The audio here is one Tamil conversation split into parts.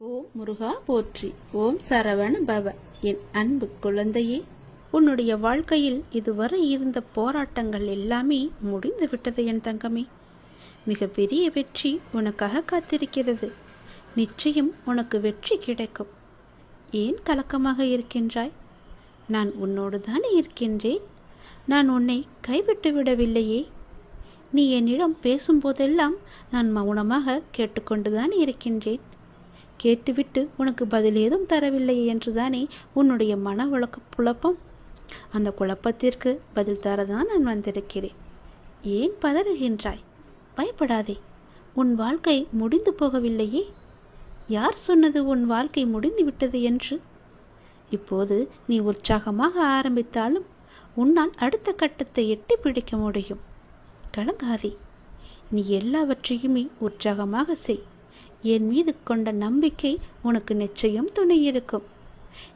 ஓம் முருகா போற்றி. ஓம் சரவண பவ. என் அன்பு குழந்தையே உன்னுடைய வாழ்க்கையில் இதுவரை இருந்த போராட்டங்கள் எல்லாமே முடிந்து விட்டது என் தங்கமே. மிகப்பெரிய வெற்றி உனக்காக காத்திருக்கிறது. நிச்சயம் உனக்கு வெற்றி கிடைக்கும். ஏன் கலக்கமாக இருக்கின்றாய்? நான் உன்னோடு தானே இருக்கின்றேன். நான் உன்னை கைவிட்டு விடவில்லையே. நீ என்னிடம் பேசும்போதெல்லாம் நான் மௌனமாக கேட்டுக்கொண்டுதான் இருக்கின்றேன். கேட்டுவிட்டு உனக்கு பதில் ஏதும் தரவில்லை என்றுதானே உன்னுடைய மன உழக்க குழப்பம்? அந்த குழப்பத்திற்கு பதில் தரதான் நான் வந்திருக்கிறேன். ஏன் பதறுகின்றாய்? பயப்படாதே. உன் வாழ்க்கை முடிந்து போகவில்லையே. யார் சொன்னது உன் வாழ்க்கை முடிந்து விட்டது என்று? இப்போது நீ உற்சாகமாக ஆரம்பித்தாலும் உன்னால் அடுத்த கட்டத்தை எட்டி பிடிக்க முடியும். கலங்காதே. நீ எல்லாவற்றையுமே உற்சாகமாக செய். என் மீது கொண்ட நம்பிக்கை உனக்கு நிச்சயம் துணை இருக்கும்.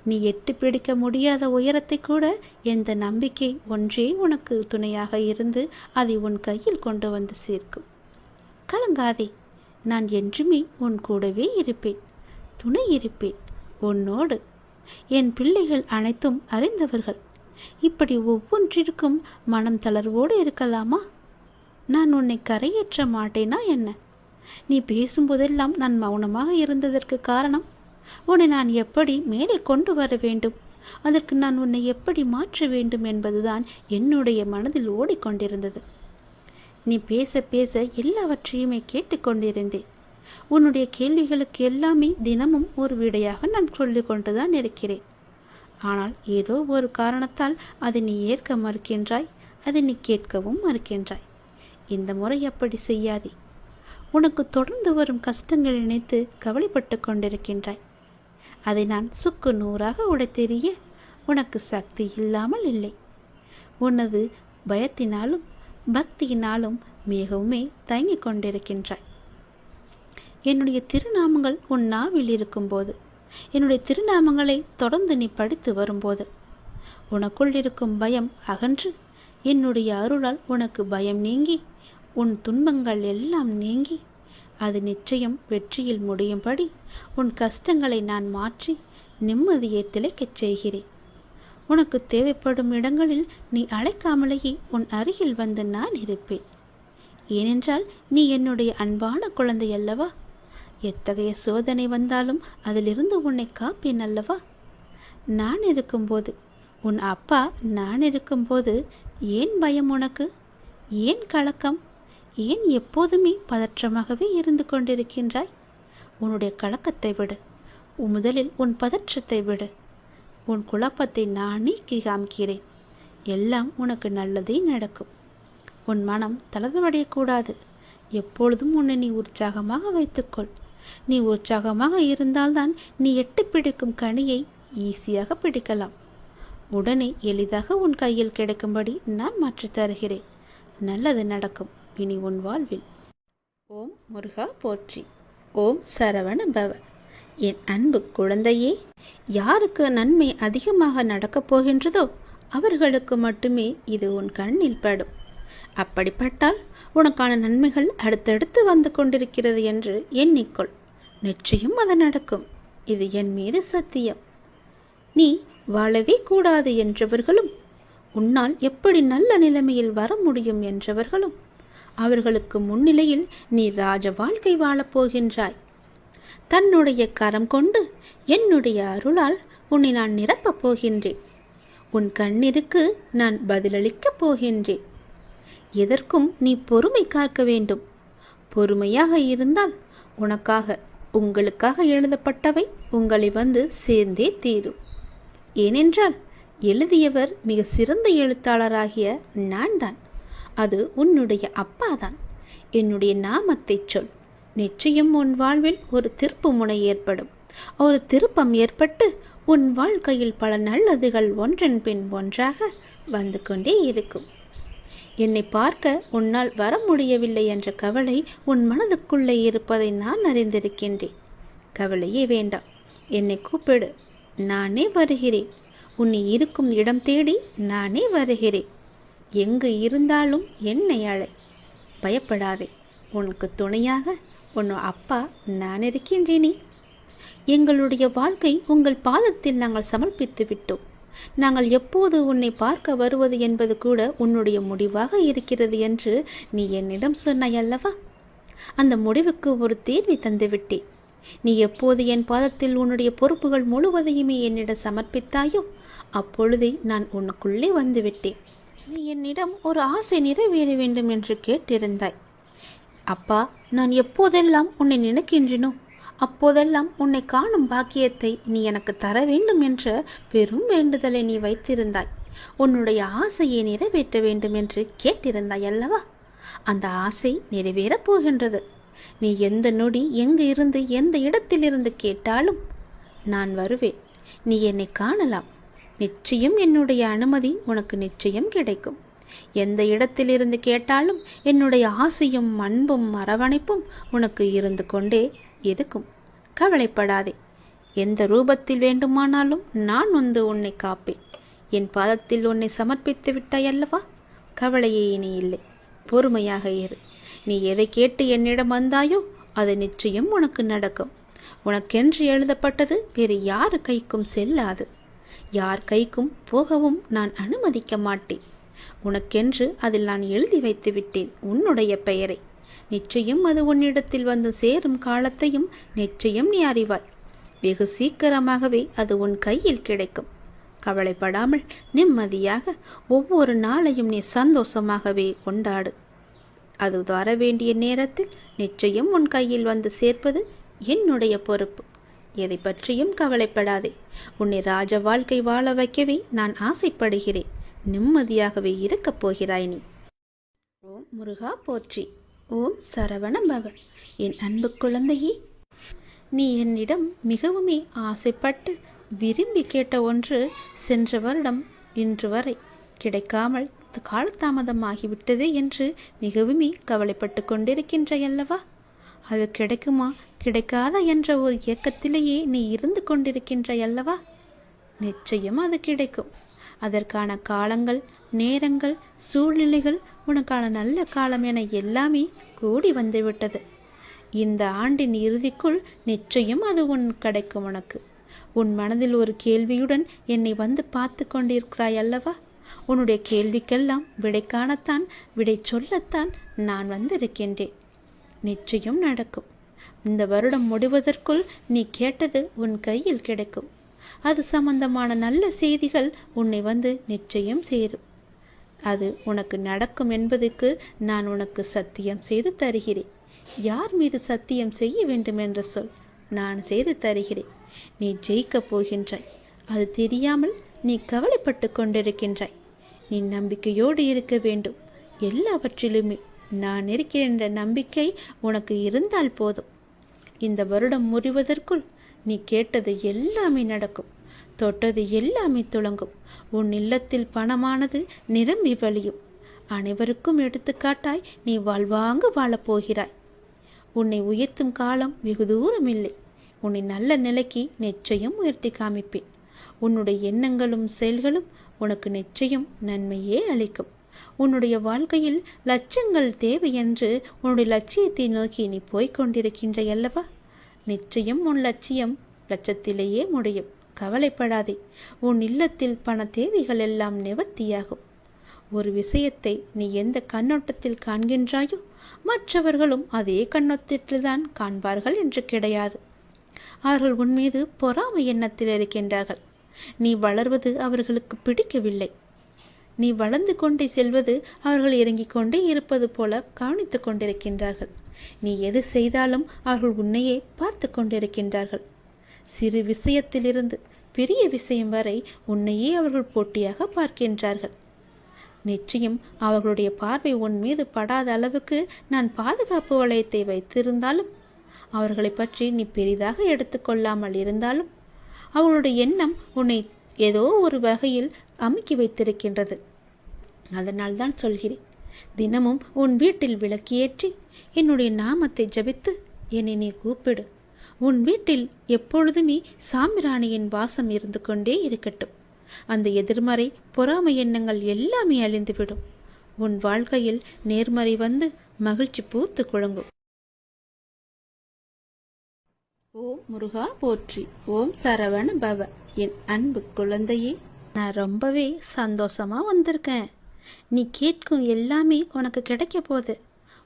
நீ எட்டு பிடிக்க முடியாத உயரத்தை கூட எந்த நம்பிக்கை ஒன்றே உனக்கு துணையாக இருந்து அதை உன் கையில் கொண்டு வந்து சேர்க்கும். கலங்காதே நான் என்றுமே உன் கூடவே இருப்பேன். துணை இருப்பேன் உன்னோடு. என் பிள்ளைகள் அனைத்தும் அறிந்தவர்கள். இப்படி ஒவ்வொன்றிற்கும் மனம் தளர்வோடு இருக்கலாமா? நான் உன்னை கரையேற்ற மாட்டேனா என்ன? நீ பேசும்போதெல்லாம் நான் மௌனமாக இருந்ததற்கு காரணம். உன்னை நான் எப்படி மேலே கொண்டு வர வேண்டும்? அதற்கு நான் உன்னை எப்படி மாற்ற வேண்டும் என்பதுதான் என்னுடைய மனதில் ஓடிக்கொண்டிருந்தது. நீ பேச பேச எல்லாவற்றையுமே கேட்டுக்கொண்டிருந்தேன் உன்னுடைய கேள்விகளுக்கு எல்லாமே தினமும் ஒரு விடையாக நான் சொல்லிக் கொண்டுதான் இருக்கிறேன். ஆனால் ஏதோ ஒரு காரணத்தால் அதை நீ ஏற்க மறுக்கின்றாய் அதை நீ கேட்கவும் மறுக்கின்றாய். இந்த முறை அப்படி செய்யாதே. உனக்கு தொடர்ந்து வரும் கஷ்டங்கள் நினைத்து கவலைப்பட்டு கொண்டிருக்கின்றாய். அதை நான் சுக்கு நூறாக உடைத்தெறிய உனக்கு சக்தி இல்லாமல் இல்லை. உனது பயத்தினாலும் பக்தியினாலும் மிகவுமே தயங்கிக் கொண்டிருக்கின்றாய். என்னுடைய திருநாமங்கள் உன் நாவில் இருக்கும்போது என்னுடைய திருநாமங்களை தொடர்ந்து நீ படித்து வரும்போது உனக்குள் இருக்கும் பயம் அகன்று என்னுடைய அருளால் உனக்கு பயம் நீங்கி உன் துன்பங்கள் எல்லாம் நீங்கி அது நிச்சயம் வெற்றியில் முடியும்படி உன் கஷ்டங்களை நான் மாற்றி நிம்மதியை திளைக்கச் செய்கிறேன். உனக்கு தேவைப்படும் இடங்களில் நீ அழைக்காமலேயே உன் அருகில் வந்து நான் இருப்பேன். ஏனென்றால் நீ என்னுடைய அன்பான குழந்தை அல்லவா? எத்தகைய சோதனை வந்தாலும் அதிலிருந்து உன்னை காப்பேன் அல்லவா? நான் இருக்கும்போது உன் அப்பா நான் இருக்கும்போது ஏன் பயம் உனக்கு? ஏன் கலக்கம்? ஏன் எப்போதுமே பதற்றமாகவே இருந்து கொண்டிருக்கின்றாய்? உன்னுடைய கலக்கத்தை விடு. முதலில் உன் பதற்றத்தை விடு. உன் குழப்பத்தை நானே காமிக்கிறேன் எல்லாம் உனக்கு நல்லதே நடக்கும். உன் மனம் தளர்வடையக்கூடாது. எப்பொழுதும் உன்னை நீ உற்சாகமாக வைத்துக்கொள். நீ உற்சாகமாக இருந்தால்தான் நீ எட்டு பிடிக்கும் கனியை ஈஸியாக பிடிக்கலாம். உடனே எளிதாக உன் கையில் கிடைக்கும்படி நான் மாற்றித் தருகிறேன். நல்லது நடக்கும். இனி உன் வாழ்வில். ஓம் முருகா போற்றி. ஓம் சரவண பவ என் அன்பு குழந்தையே யாருக்கு நன்மை அதிகமாக நடக்கப் போகின்றதோ அவர்களுக்கு மட்டுமே இது உன் கண்ணில் படும். அப்படிப்பட்டால் உனக்கான நன்மைகள் அடுத்தடுத்து வந்து கொண்டிருக்கிறது என்று எண்ணிக்கொள். நிச்சயம் அது நடக்கும். இது என் மீது சத்தியம். நீ வாழவே கூடாது என்றவர்களும் உன்னால் எப்படி நல்ல நிலைமையில் வர முடியும் என்றவர்களும் அவர்களுக்கு முன்னிலையில் நீ ராஜ வாழ்க்கை வாழப் போகின்றாய். தன்னுடைய கரம் கொண்டு என்னுடைய அருளால் உன்னை நான் நிரப்பப் போகின்றேன். உன் கண்ணிற்கு நான் பதிலளிக்கப் போகின்றேன். எதற்கும் நீ பொறுமை காக்க வேண்டும். பொறுமையாக இருந்தால் உனக்காக உங்களுக்காக எழுதப்பட்டவை உங்களை வந்து சேர்ந்தே தீரும். ஏனென்றால் எழுதியவர் மிக சிறந்த எழுத்தாளராகிய நான் தான் அது உன்னுடைய அப்பாதான். என்னுடைய நாமத்தை சொல். நிச்சயம் உன் வாழ்வில் ஒரு திருப்பு முனை ஏற்படும். ஒரு திருப்பம் ஏற்பட்டு உன் வாழ்க்கையில் பல நல்லதுகள் ஒன்றன் பின் ஒன்றாக வந்து கொண்டே இருக்கும். என்னை பார்க்க உன்னால் வர முடியவில்லை என்ற கவலை உன் மனதுக்குள்ளே இருப்பதை நான் அறிந்திருக்கின்றேன். கவலையே வேண்டாம். என்னை கூப்பிடு. நானே வருகிறேன். உன்னை இருக்கும் இடம் தேடி நானே வருகிறேன். எங்கு இருந்தாலும் என்னை அழை. பயப்படாதே. உனக்கு துணையாக உன் அப்பா நான் இருக்கின்றேனே. எங்களுடைய வாழ்க்கை உங்கள் பாதத்தில் நாங்கள் சமர்ப்பித்து விட்டோம். நாங்கள் எப்போது உன்னை பார்க்க வருவது என்பது கூட உன்னுடைய முடிவாக இருக்கிறது என்று நீ என்னிடம் சொன்னாய் அல்லவா? அந்த முடிவுக்கு ஒரு தீர்வை தந்துவிட்டேன் நீ எப்போது என் பாதத்தில் உன்னுடைய பொறுப்புகள் முழுவதையுமே என்னிடம் சமர்ப்பித்தாயோ அப்பொழுதே நான் உனக்குள்ளே வந்துவிட்டேன் நீ என்னிடம் ஒரு ஆசை நிறைவேற வேண்டும் என்று கேட்டிருந்தாய். அப்பா நான் எப்போதெல்லாம் உன்னை நினைக்கின்றனோ அப்போதெல்லாம் உன்னை காணும் பாக்கியத்தை நீ எனக்கு தர வேண்டும் என்ற பெரும் வேண்டுதலை நீ வைத்திருந்தாய். உன்னுடைய ஆசையை நிறைவேற்ற வேண்டும் என்று கேட்டிருந்தாய் அல்லவா? அந்த ஆசை நிறைவேறப் போகின்றது. நீ எந்த நொடி எங்கு இருந்து எந்த இடத்திலிருந்து கேட்டாலும் நான் வருவேன். நீ என்னை காணலாம். நிச்சயம் என்னுடைய அனுமதி உனக்கு நிச்சயம் கிடைக்கும். எந்த இடத்திலிருந்து கேட்டாலும் என்னுடைய ஆசையும் அன்பும் அரவணைப்பும் உனக்கு இருந்து கொண்டே இருக்கும். கவலைப்படாதே. எந்த ரூபத்தில் வேண்டுமானாலும் நான் வந்து உன்னை காப்பேன். என் பாதத்தில் உன்னை சமர்ப்பித்து விட்டாயல்லவா கவலையே இனி இல்லை. பொறுமையாக இரு. நீ எதை கேட்டு என்னிடம் வந்தாயோ அது நிச்சயம் உனக்கு நடக்கும். உனக்கென்று எழுதப்பட்டது வேறு யாரு கைக்கும் செல்லாது. யார் கைக்கும் போகவும் நான் அனுமதிக்க மாட்டேன். உனக்கென்று அதில் நான் எழுதி வைத்து விட்டேன் உன்னுடைய பெயரை. நிச்சயம் அது உன்னிடத்தில் வந்து சேரும் காலத்தையும் நிச்சயம் நீ அறிவாய். வெகு சீக்கிரமாகவே அது உன் கையில் கிடைக்கும். கவலைப்படாமல் நிம்மதியாக ஒவ்வொரு நாளையும் நீ சந்தோஷமாகவே கொண்டாடு. அது வர வேண்டிய நேரத்தில் நிச்சயம் உன் கையில் வந்து சேர்ப்பது என்னுடைய பொறுப்பு. எதை பற்றியும் கவலைப்படாதே. உன்னை ராஜ வாழ்க்கை வாழ வைக்கவே நான் ஆசைப்படுகிறேன். நிம்மதியாகவே இருக்கப் போகிறாய் நீ. ஓம் முருகா போற்றி. ஓம் சரவண பவ என் அன்பு குழந்தையே நீ என்னிடம் மிகவுமே ஆசைப்பட்டு விரும்பி கேட்ட ஒன்று சென்ற வருடம் இன்று வரை கிடைக்காமல் காலதாமதமாகிவிட்டது என்று மிகவுமே கவலைப்பட்டு கொண்டிருக்கின்றையல்லவா அது கிடைக்குமா? கிடைக்காத என்ற ஒரு இயக்கத்திலேயே நீ இருந்து கொண்டிருக்கின்றாய் அல்லவா? நிச்சயம் அது கிடைக்கும். அதற்கான காலங்கள் நேரங்கள் சூழ்நிலைகள் உனக்கான நல்ல காலம் என எல்லாமே கூடி வந்துவிட்டது. இந்த ஆண்டின் இறுதிக்குள் நிச்சயம் அது உன் கிடைக்கும் உனக்கு. உன் மனதில் ஒரு கேள்வியுடன் என்னை வந்து பார்த்து கொண்டிருக்கிறாய் அல்லவா? உன்னுடைய கேள்விக்கெல்லாம் விடை காணத்தான் விடை சொல்லத்தான் நான் வந்திருக்கின்றேன். நிச்சயம் நடக்கும். இந்த வருடம் முடிவதற்குள் நீ கேட்டது உன் கையில் கிடைக்கும். அது சம்பந்தமான நல்ல செய்திகள் உன்னை வந்து நிச்சயம் சேரும். அது உனக்கு நடக்கும் என்பதற்கு நான் உனக்கு சத்தியம் செய்து தருகிறேன். யார் மீது சத்தியம் செய்ய வேண்டும் என்று சொல் நான் செய்து தருகிறேன். நீ ஜெயிக்கப் போகின்றாய். அது தெரியாமல் நீ கவலைப்பட்டு கொண்டிருக்கின்றாய். நீ நம்பிக்கையோடு இருக்க வேண்டும். எல்லாவற்றிலுமே நான் இருக்கிற என்ற நம்பிக்கை உனக்கு இருந்தால் போதும். இந்த வருடம் முறிவதற்குள் நீ கேட்டது எல்லாமே நடக்கும். தொட்டது எல்லாமே துளங்கும். உன் இல்லத்தில் பணமானது நிரம்பி வழியும். அனைவருக்கும் எடுத்துக்காட்டாய் நீ வாழ்வாங்க வாழப்போகிறாய் உன்னை உயர்த்தும் காலம் வெகு தூரம் இல்லை. உன்னை நல்ல நிலைக்கு நிச்சயம் உயர்த்தி காமிப்பேன். உன்னுடைய எண்ணங்களும் செயல்களும் உனக்கு நிச்சயம் நன்மையே அளிக்கும். உன்னுடைய வாழ்க்கையில் லட்சங்கள் தேவை என்று உன்னுடைய லட்சியத்தை நோக்கி நீ போய்க் கொண்டிருக்கின்ற அல்லவா? நிச்சயம் உன் லட்சியம் லட்சத்திலேயே முடியும். கவலைப்படாதே. உன் இல்லத்தில் பண தேவைகள் எல்லாம் நிவர்த்தியாகும். ஒரு விஷயத்தை நீ எந்த கண்ணோட்டத்தில் காண்கின்றாயோ மற்றவர்களும் அதே கண்ணோட்டத்தில்தான் காண்பார்கள் என்று கிடையாது. அவர்கள் உன் மீது பொறாமை எண்ணத்தில் இருக்கின்றார்கள். நீ வளர்வது அவர்களுக்கு பிடிக்கவில்லை. நீ வளர்ந்து கொண்டே செல்வது அவர்கள் இறங்கிக் கொண்டே இருப்பது போல கவனித்துக் கொண்டிருக்கின்றார்கள். நீ எது செய்தாலும் அவர்கள் உன்னையே பார்த்து கொண்டிருக்கின்றார்கள். சிறு விஷயத்திலிருந்து பெரிய விஷயம் வரை உன்னையே அவர்கள் போட்டியாக பார்க்கின்றார்கள். நிச்சயம் அவர்களுடைய பார்வை உன் மீது படாத அளவுக்கு நான் பாதுகாப்பு வளையத்தை வைத்திருந்தாலும் அவர்களை பற்றி நீ பெரிதாக எடுத்துக்கொள்ளாமல் இருந்தாலும் அவர்களுடைய எண்ணம் உன்னை ஏதோ ஒரு வகையில் அமுக்கி வைத்திருக்கின்றது. அதனால் தான் சொல்கிறேன் தினமும் உன் வீட்டில் விளக்கியேற்றி என்னுடைய நாமத்தை ஜபித்து என்னை நீ கூப்பிடு. உன் வீட்டில் எப்பொழுதுமே சாமிராணியின் வாசம் இருந்து கொண்டே இருக்கட்டும். அந்த எதிர்மறை பொறாமை எண்ணங்கள் எல்லாமே அழிந்துவிடும். உன் வாழ்க்கையில் நேர்மறை வந்து மகிழ்ச்சி பூத்து குழங்கும். ஓம் முருகா போற்றி. ஓம் சரவண பவ. என் அன்பு குழந்தையே நான் ரொம்பவே சந்தோஷமாக வந்திருக்கேன். நீ கேட்கும் எல்லாமே உனக்கு கிடைக்க போகுது.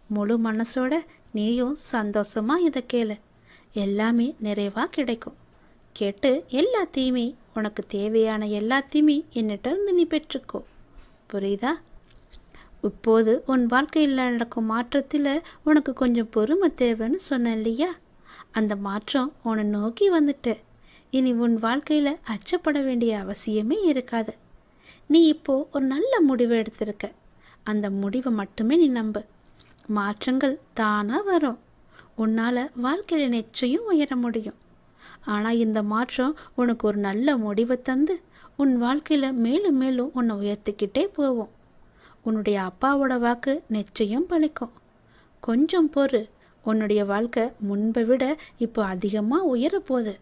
முழு மனசோட நீயும் சந்தோஷமாக இதை கேளு. எல்லாமே நிறைவாக கிடைக்கும். கேட்டு எல்லாத்தையுமே உனக்கு தேவையான எல்லாத்தையுமே என்னிட்ட இருந்து நீ பெற்றுக்கோ. புரியுதா? இப்போது உன் வாழ்க்கையில் நடக்கும் மாற்றத்தில் உனக்கு கொஞ்சம் பொறுமை தேவைன்னு சொன்னேன் இல்லையா? அந்த மாற்றம் உன்னை நோக்கி வந்துட்டு இனி உன் வாழ்க்கையில் அச்சப்பட வேண்டிய அவசியமே இருக்காது. நீ இப்போ ஒரு நல்ல முடிவு எடுத்திருக்க. அந்த முடிவை மட்டுமே நீ நம்பு. மாற்றங்கள் தானாக வரும். உன்னால் வாழ்க்கையில் நிச்சயம் உயர முடியும். ஆனால் இந்த மாற்றம் உனக்கு ஒரு நல்ல முடிவை தந்து உன் வாழ்க்கையில் மேலும் மேலும் உன்னை உயர்த்திக்கிட்டே போவோம். உன்னுடைய அப்பாவோட வாக்கு நிச்சயம் பழிக்கும். கொஞ்சம் பொறு. உன்னுடைய வாழ்க்கை முன்பை விட இப்போ அதிகமாக உயரப்போகுது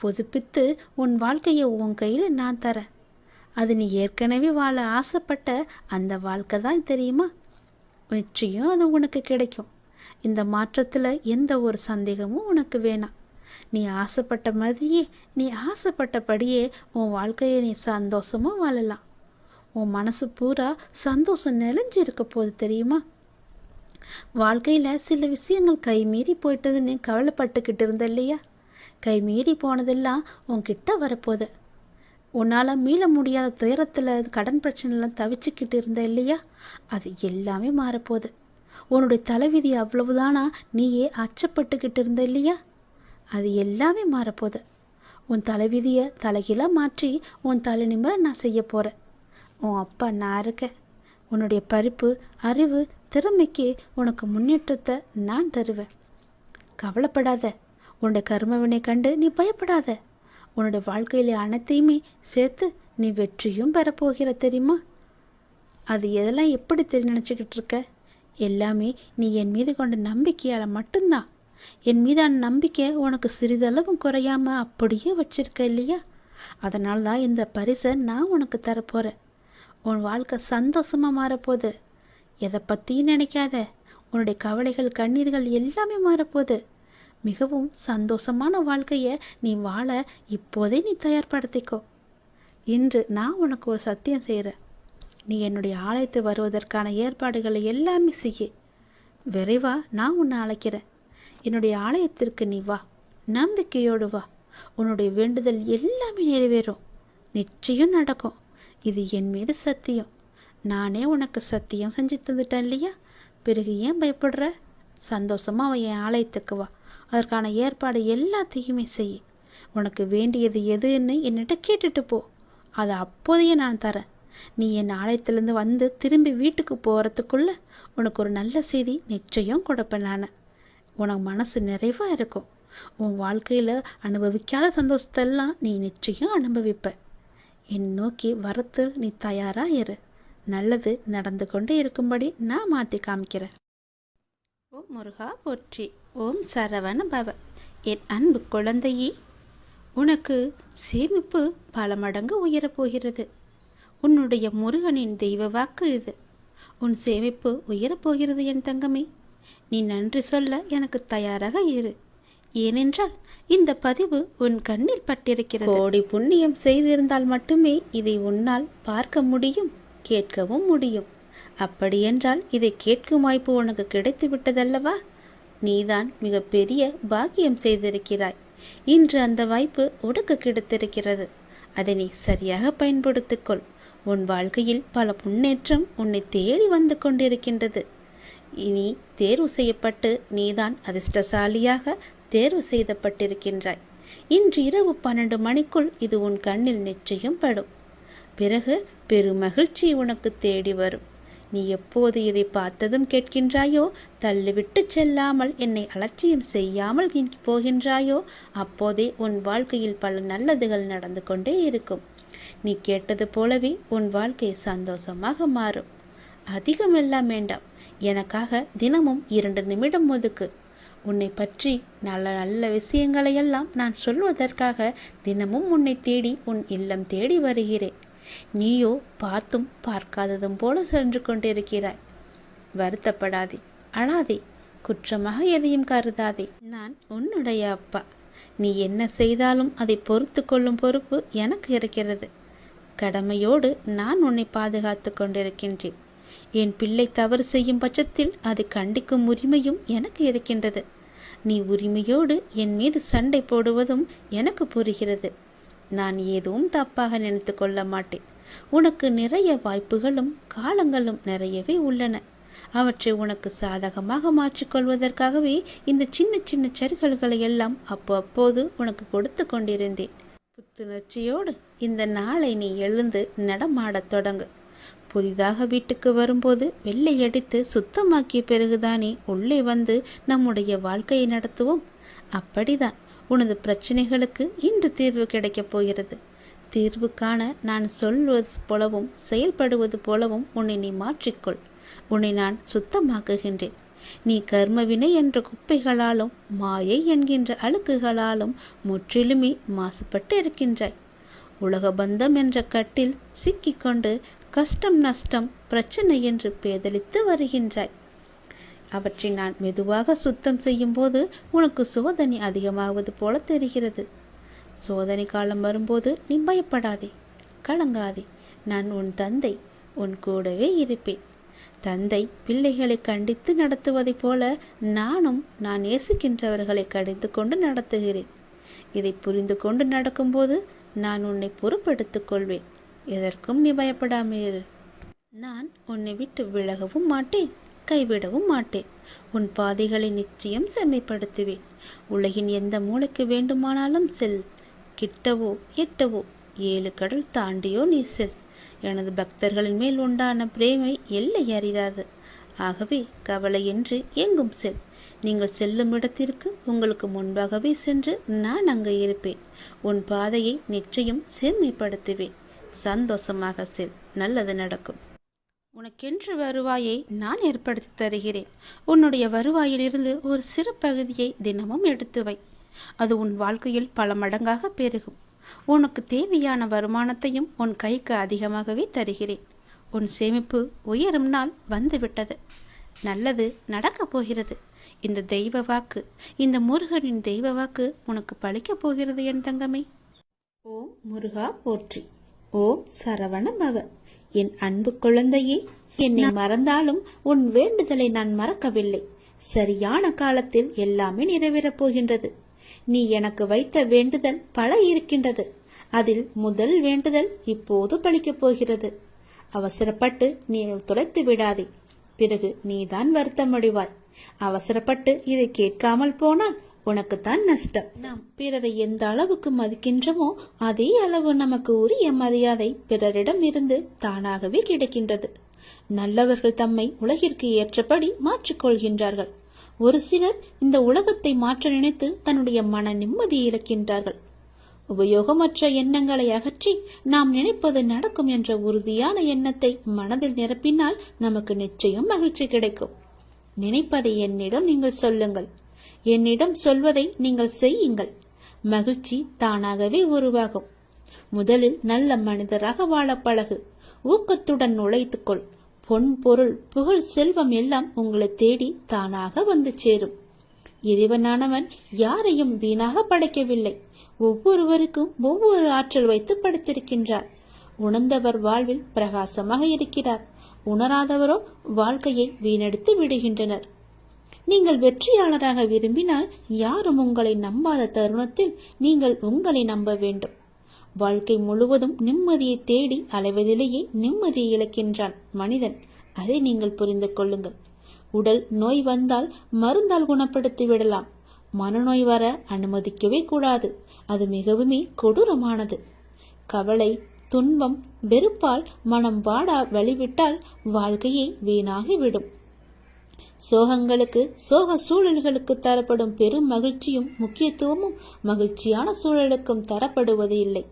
புதுப்பித்து உன் வாழ்க்கையை உன் கையில் நான் தரேன். அது நீ ஏற்கனவே வாழ ஆசைப்பட்ட அந்த வாழ்க்கை தான் தெரியுமா? நிச்சயம் அது உனக்கு கிடைக்கும். இந்த மாற்றத்தில் எந்த ஒரு சந்தேகமும் உனக்கு வேணாம். நீ ஆசைப்பட்ட மாதிரியே நீ ஆசைப்பட்டபடியே உன் வாழ்க்கையை நீ சந்தோஷமாக வாழலாம். உன் மனசு பூரா சந்தோஷம் நிறைஞ்சு இருக்க தெரியுமா? வாழ்க்கையில் சில விஷயங்கள் கை மீறி போயிட்டதுன்னு கவலைப்பட்டுக்கிட்டு இருந்த இல்லையா? கை மீறி போனதெல்லாம் உன்கிட்ட வரப்போகுது. உன்னால் மீள முடியாத துயரத்தில் கடன் பிரச்சனைலாம் தவிச்சுக்கிட்டு இருந்த இல்லையா? அது எல்லாமே மாறப்போகுது. உன்னுடைய தலைவிதி அவ்வளவுதானா? நீயே அச்சப்பட்டுக்கிட்டு இருந்த இல்லையா? அது எல்லாமே மாறப்போகுது. உன் தலைவிதியை தலைகீழாக மாற்றி உன் தலை நிமிர நான் செய்ய போகிறேன் உன் அப்பா நான் இருக்கேன் உன்னுடைய பறிப்பு அறிவு திறமைக்கு உனக்கு முன்னேற்றத்தை நான் தருவேன். கவலைப்படாத. உன்னோட கர்மவினை கண்டு நீ பயப்படாத. உன்னோட வாழ்க்கையில அனைத்தையுமே சேர்த்து நீ வெற்றியும் பெறப்போகிற தெரியுமா? அது எதெல்லாம் எப்படி தெரிய நினச்சிக்கிட்டு இருக்க? எல்லாமே நீ என் மீது கொண்ட நம்பிக்கையால் மட்டும்தான். என் மீதான நம்பிக்கை உனக்கு சிறிதளவும் குறையாம அப்படியே வச்சிருக்க இல்லையா? அதனால தான் இந்த பரிசை நான் உனக்கு தரப்போகிறேன் உன் வாழ்க்கை சந்தோஷமாக மாறப்போகுது. எதை பற்றியும் நினைக்காத. உன்னுடைய கவலைகள் கண்ணீர்கள் எல்லாமே மாறப்போகுது. மிகவும் சந்தோஷமான வாழ்க்கையை நீ வாழ இப்போதே நீ தயார்படுத்திக்கோ. இன்று நான் உனக்கு ஒரு சத்தியம் செய்கிறேன் நீ என்னுடைய ஆலயத்து வருவதற்கான ஏற்பாடுகளை எல்லாமே செய்ய. விரைவா நான் உன்னை அழைக்கிறேன். என்னுடைய ஆலயத்திற்கு நீ வா. நம்பிக்கையோடு வா. உன்னுடைய வேண்டுதல் எல்லாமே நிறைவேறும். நிச்சயம் நடக்கும். இது என் மீது சத்தியம். நானே உனக்கு சத்தியம் செஞ்சு தந்துட்டேன் இல்லையா? பிறகு ஏன் பயப்படுற? சந்தோஷமாக அவன் என் ஆலயத்துக்கு வா. அதற்கான ஏற்பாடு எல்லாத்தையுமே செய். உனக்கு வேண்டியது எதுன்னு என்னிட்ட கேட்டுட்டு போ. அதை அப்போதையே நான் தரேன். நீ என் ஆலயத்திலேருந்து வந்து திரும்பி வீட்டுக்கு போகிறதுக்குள்ள உனக்கு ஒரு நல்ல செய்தி நிச்சயம் கொடுப்பேன் நான். உனக்கு மனசு நிறைவாக இருக்கும். உன் வாழ்க்கையில் அனுபவிக்காத சந்தோஷத்தெல்லாம் நீ நிச்சயம் அனுபவிப்ப. என் நோக்கி வரத்து நீ தயாராக இரு. நல்லது நடந்து கொண்டே இருக்கும்படி நான் மாற்றி காமிக்கிறேன். ஓ முருகா போற்றி. ஓம் சரவண பவ என் அன்பு குழந்தையே உனக்கு சேமிப்பு பல மடங்கு உயரப்போகிறது உன்னுடைய முருகனின் தெய்வ வாக்கு இது. உன் சேமிப்பு உயரப்போகிறது என் தங்கமே. நீ நன்றி சொல்ல எனக்கு தயாராக இரு. ஏனென்றால் இந்த பதிவு உன் கண்ணில் பட்டிருக்கிறது. கோடி புண்ணியம் செய்திருந்தால் மட்டுமே இதை உன்னால் பார்க்க முடியும் கேட்கவும் முடியும். அப்படியென்றால் இதை கேட்கும் வாய்ப்பு உனக்கு கிடைத்து விட்டதல்லவா நீதான் மிகப்பெரிய பாக்கியம் செய்திருக்கிறாய். இன்று அந்த வாய்ப்பு உனக்கு கிடைத்திருக்கிறது. அதை நீ சரியாக பயன்படுத்திக்கொள். உன் வாழ்க்கையில் பல முன்னேற்றம் உன்னை தேடி வந்து கொண்டிருக்கின்றது. இனி தேர்வு செய்யப்பட்டு நீதான் அதிர்ஷ்டசாலியாக தேர்வு செய்யப்பட்டிருக்கின்றாய் இன்று இரவு பன்னெண்டு மணிக்குள் இது உன் கண்ணில் நிச்சயம் படும். பிறகு பெருமகிழ்ச்சி உனக்கு தேடி வரும். நீ எப்போது இதை பார்த்ததும் கேட்கின்றாயோ? தள்ளிவிட்டு செல்லாமல் என்னை அலட்சியம் செய்யாமல் போகின்றாயோ? அப்போதே உன் வாழ்க்கையில் பல நல்லதுகள் நடந்து கொண்டே இருக்கும். நீ கேட்டது போலவே உன் வாழ்க்கை சந்தோஷமாக மாறும். அதிகமெல்லாம் வேண்டாம். எனக்காக தினமும் இரண்டு நிமிடம் ஒதுக்கு. உன்னை பற்றி நல்ல நல்ல விஷயங்களையெல்லாம் நான் சொல்வதற்காக தினமும் உன்னை தேடி உன் இல்லம் தேடி வருகிறேன். நீயோ பார்த்தும் பார்க்காததும் போல சென்று கொண்டிருக்கிறாய். வருத்தப்படாதே அழாதே குற்றமாக எதையும் கருதாதே. நான் உன்னுடைய அப்பா. நீ என்ன செய்தாலும் அதை பொறுத்து கொள்ளும் பொறுப்பு எனக்கு இருக்கிறது. கடமையோடு நான் உன்னை பாதுகாத்து கொண்டிருக்கின்றேன். என் பிள்ளை தவறு செய்யும் பட்சத்தில் அதை கண்டிக்கும் உரிமையும் எனக்கு இருக்கின்றது. நீ உரிமையோடு என் மீது சண்டை போடுவதும் எனக்கு புரிகிறது. நான் எதுவும் தப்பாக நினைத்து கொள்ள மாட்டேன். உனக்கு நிறைய வாய்ப்புகளும் காலங்களும் நிறையவே உள்ளன. அவற்றை உனக்கு சாதகமாக மாற்றிக்கொள்வதற்காகவே இந்த சின்ன சின்ன சருகல்களை எல்லாம் அப்போ அப்போது உனக்கு கொடுத்து கொண்டிருந்தேன். புத்துணர்ச்சியோடு இந்த நாளை நீ எழுந்து நடமாடத் தொடங்கு. புதிதாக வீட்டுக்கு வரும்போது வெள்ளை அடித்து சுத்தமாக்கிய பிறகுதானே உள்ளே வந்து நம்முடைய வாழ்க்கையை நடத்துவோம்? அப்படிதான். உனது பிரச்சனைகளுக்கு இன்று தீர்வு கிடைக்கப் போகிறது. தீர்வு காண நான் சொல்வது போலவும் செயல்படுவது போலவும் உன்னை நீ மாற்றிக்கொள். உன்னை நான் சுத்தமாக்குகின்றேன். நீ கர்மவினை என்ற குப்பைகளாலும் மாயை என்கின்ற அழுக்குகளாலும் முற்றிலுமே மாசுபட்டு இருக்கின்றாய். உலக பந்தம் என்ற கட்டில் சிக்கிக்கொண்டு கஷ்டம் நஷ்டம் பிரச்சனை என்று பேதலித்து வருகின்றாய். அவற்றை நான் மெதுவாக சுத்தம் செய்யும்போது உனக்கு சோதனை அதிகமாவது போல தெரிகிறது. சோதனை காலம் வரும்போது நீ பயப்படாதே. கலங்காதே. நான் உன் தந்தை. உன் கூடவே இருப்பேன். தந்தை பிள்ளைகளை கண்டித்து நடத்துவதைப் போல நானும் நான் நேசிக்கின்றவர்களை கடிந்து கொண்டு நடத்துகிறேன். இதை புரிந்து கொண்டு நடக்கும்போது நான் உன்னை பொறுப்படுத்திக் கொள்வேன். எதற்கும் நீ பயப்படாமல் இரு. நான் உன்னை விட்டு விலகவும் மாட்டேன். கைவிடவும் மாட்டேன். உன் பாதைகளை நிச்சயம் செம்மைப்படுத்துவேன். உலகின் எந்த மூளைக்கு வேண்டுமானாலும் செல். கிட்டவோ எட்டவோ ஏழு கடல் தாண்டியோ நீ செல். எனது பக்தர்களின் மேல் உண்டான பிரேமை எல்லை அறியாது. ஆகவே கவலையின்றி எங்கும் செல். நீங்கள் செல்லும் இடத்திற்கு உங்களுக்கு முன்பாகவே சென்று நான் அங்கே இருப்பேன். உன் பாதையை நிச்சயம் செம்மைப்படுத்துவேன். சந்தோஷமாக செல். நல்லது நடக்கும். உனக்கென்று வருவாயை நான் ஏற்படுத்தி தருகிறேன். உன்னுடைய வருவாயிலிருந்து ஒரு சிறு பகுதியை தினமும் எடுத்து வை. அது உன் வாழ்க்கையில் பல மடங்காக பெருகும். உனக்கு தேவையான வருமானத்தையும் உன் கைக்கு அதிகமாகவே தருகிறேன். உன் சேமிப்பு உயரும் நாள் வந்துவிட்டது. நல்லது நடக்கப் போகிறது. இந்த தெய்வ வாக்கு இந்த முருகனின் தெய்வ வாக்கு உனக்கு பழிக்கப் போகிறது என் தங்கமே. ஓம் முருகா போற்றி. ஓம் சரவண பவ என் அன்பு குழந்தையே என்னை மறந்தாலும் உன் வேண்டுதலை நான் மறக்கவில்லை. சரியான காலத்தில் எல்லாமே நிறைவேறப் போகின்றது. நீ எனக்கு வைத்த வேண்டுதல் பல இருக்கின்றது. அதில் முதல் வேண்டுதல் இப்போது பழிக்கப் போகிறது. அவசரப்பட்டு நீ துளைத்து விடாதே. பிறகு நீதான் வருத்தம் அடைவாய் அவசரப்பட்டு இதை கேட்காமல் போனால் உனக்குத்தான் நஷ்டம். நாம் பிறரை எந்த அளவுக்கு மதிக்கின்றோமோ அதே அளவு நமக்கு உரிய மரியாதை பிறரிடம் இருந்து தானாகவே கிடைக்கின்றது. நல்லவர்கள் தம்மை உலகிற்கு ஏற்றபடி மாற்றிக்கொள்கின்றார்கள். ஒரு சிலர் இந்த உலகத்தை மாற்ற நினைத்து தன்னுடைய மன நிம்மதியை இழக்கின்றார்கள். உபயோகமற்ற எண்ணங்களை அகற்றி நாம் நினைப்பது நடக்கும் என்ற உறுதியான எண்ணத்தை மனதில் நிரப்பினால் நமக்கு நிச்சயம் மகிழ்ச்சி கிடைக்கும். நினைப்பதை என்னிடம் நீங்கள் சொல்லுங்கள். என்னிடம் சொல்வதை நீங்கள் செய்யுங்கள். மகிழ்ச்சி தானாகவே உருவாகும். முதலில் நல்ல மனிதராக வாழ பழகு. ஊக்கத்துடன் நுழைத்துக்கொள் பொன் பொருள் புகழ் செல்வம் எல்லாம் உங்களை தேடி தானாக வந்து சேரும். இறைவனானவன் யாரையும் வீணாக படைக்கவில்லை. ஒவ்வொருவருக்கும் ஒவ்வொரு ஆற்றல் வைத்து படைத்திருக்கின்றார். உணர்ந்தவர் வாழ்வில் பிரகாசமாக இருக்கிறார். உணராதவரோ வாழ்க்கையை வீணடித்து விடுகின்றனர். நீங்கள் வெற்றியாளராக விரும்பினால் யாரும் உங்களை நம்பாத தருணத்தில் நீங்கள் உங்களை நம்ப வேண்டும். வாழ்க்கை முழுவதும் நிம்மதியை தேடி அலைவதிலேயே நிம்மதியை இழக்கின்றான் மனிதன். அதை நீங்கள் புரிந்து கொள்ளுங்கள். உடல் நோய் வந்தால் மருந்தால் குணப்படுத்தி விடலாம். மனநோய் வர அனுமதிக்கவே கூடாது. அது மிகவுமே கொடூரமானது. கவலை துன்பம் வெறுப்பால் மனம் வாடா வழிவிட்டால் வாழ்க்கையை வீணாகிவிடும். சோகங்களுக்கு சோக சூழல்களுக்கு தரப்படும் பெரும் மகிழ்ச்சியும் முக்கியத்துவமும் மகிழ்ச்சியான சூழலுக்கும் தரப்படுவது இல்லை.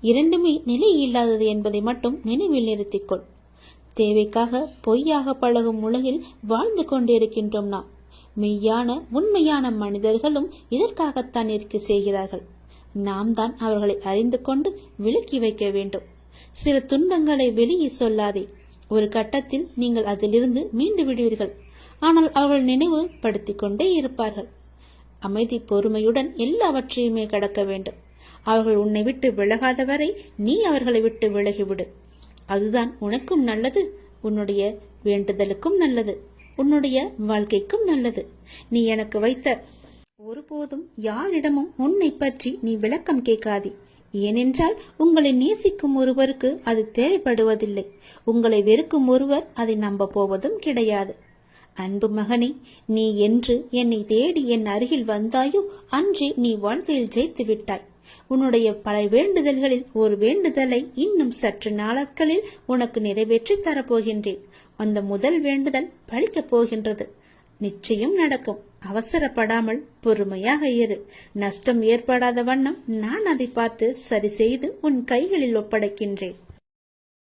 இரண்டுமே நிலை இல்லாதது என்பதை மட்டும் நினைவில் நிறுத்திக்கொள். தேவைக்காக பொய்யாக பழகும் உலகில் வாழ்ந்து கொண்டிருக்கின்றோம் நாம். மெய்யான உண்மையான மனிதர்களும் இதற்காகத்தான் இருக்க செய்கிறார்கள். நாம் தான் அவர்களை அறிந்து கொண்டு விலக்கி வைக்க வேண்டும். சில துன்பங்களை வெளியே சொல்லாதே. ஒரு கட்டத்தில் நீங்கள் அதிலிருந்து மீண்டு விடுவீர்கள். ஆனால் அவள் நினைவு படுத்திக் கொண்டே இருப்பார்கள். அமைதி பொறுமையுடன் எல்லாவற்றையுமே கடக்க வேண்டும். அவர்கள் உன்னை விட்டு விலகாத வரை நீ அவர்களை விட்டு விலகிவிடு. அதுதான் உனக்கும் நல்லது உன்னுடைய வேண்டுதலுக்கும் நல்லது உன்னுடைய வாழ்க்கைக்கும் நல்லது. நீ எனக்கு வைத்த ஒருபோதும் யாரிடமும் உன்னை பற்றி நீ விளக்கம் கேட்காதே. ஏனென்றால் உங்களை நேசிக்கும் ஒருவருக்கு அது தேவைப்படுவதில்லை. உங்களை வெறுக்கும் ஒருவர் அதை நம்ப போவதும் கிடையாது. அன்பு மகனே நீ என்று என்னை தேடி என் அருகில் வந்தாயோ அன்றே நீ வாழ்க்கையில் ஜெயித்து விட்டாய். உன்னுடைய பல வேண்டுதல்களில் ஒரு வேண்டுதலை இன்னும் சற்று நாட்களில் உனக்கு நிறைவேற்றி தரப்போகின்றேன். அந்த முதல் வேண்டுதல் பலிக்கப் போகின்றது. நிச்சயம் நடக்கும். அவசரப்படாமல் பொறுமையாக இரு. நஷ்டம் ஏற்படாத வண்ணம் நான் அதை பார்த்து சரி செய்து உன் கைகளில் ஒப்படைக்கின்றேன்.